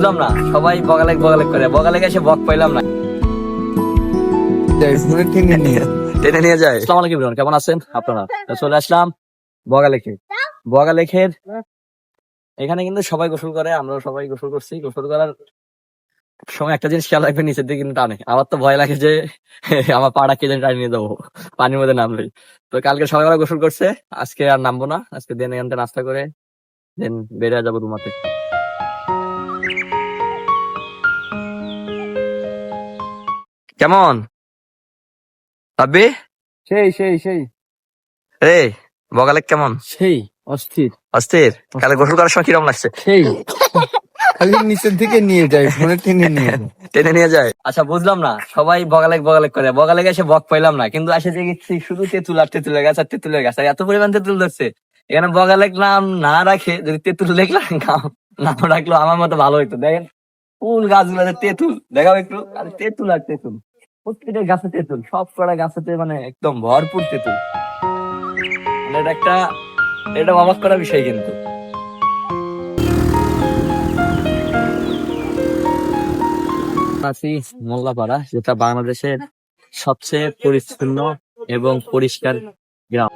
বুঝলাম না। সবাই বগালেক বগালেক করে। বগালেক এসে বক পাইলাম না। টেনে নিয়ে। যায়। আসসালামু আলাইকুম কেমন আছেন? আপনারা? চলে আসলাম বগালেখে বগালেখের এখানে কিন্তু সবাই গোসল করে আমরা সবাই গোসল করছি। গোসল করার সময় একটা জিনিস খেয়াল রাখবেন নিচের দিকে কিন্তু টানে। আমার তো ভয় লাগে যে আমার পাড়া কে জানি টানে নিয়ে যাব। পানির মধ্যে নামলে তো কালকে সকালবেলা গোসল করছে আজকে আর নামবো না। আজকে দেন এখান থেকে নাস্তা করে দেন বেরিয়ে যাব রুমাতে কেমন? ভাবি সেই সেই সেই। রে বগালেক কেমন? সেই অস্থির। অস্থির? কালে গোসল করার সময় কীরকম লাগছে? সেই। খালি নিচের দিকে নিয়ে যায় ফোনে টেনে নিয়ে টেনে নিয়ে যায়? আচ্ছা বুঝলাম না। সবাই বগালেক বগালেক করে। বগালেক এসে বক পাইলাম না। কিন্তু আসে দেখছি শুধু তেঁতুল আর তেঁতুলের গাছ আর তেঁতুলের গাছ। আর এত পরিমাণ তেঁতুল ধরছে। এখানে বগালেক নাম না রাখে যদি তেঁতুল লেখলাম নাম রাখল আমার মতো ভালো হইতো। দেখেন ফুল গাছগুলোতে তেঁতুল। দেখাও একটু আর তেঁতুল আর তেঁতুল। প্রত্যেকটা গাছে তেঁতুল, সব কটা গাছেতে মানে একদম ভরপুর তেঁতুল। মানে এটা একটা, এটা অবাক করা বিষয় কিন্তু। আছি মোল্লাপাড়া, যেটা বাংলাদেশের সবচেয়ে পরিচ্ছন্ন এবং পরিষ্কার গ্রাম।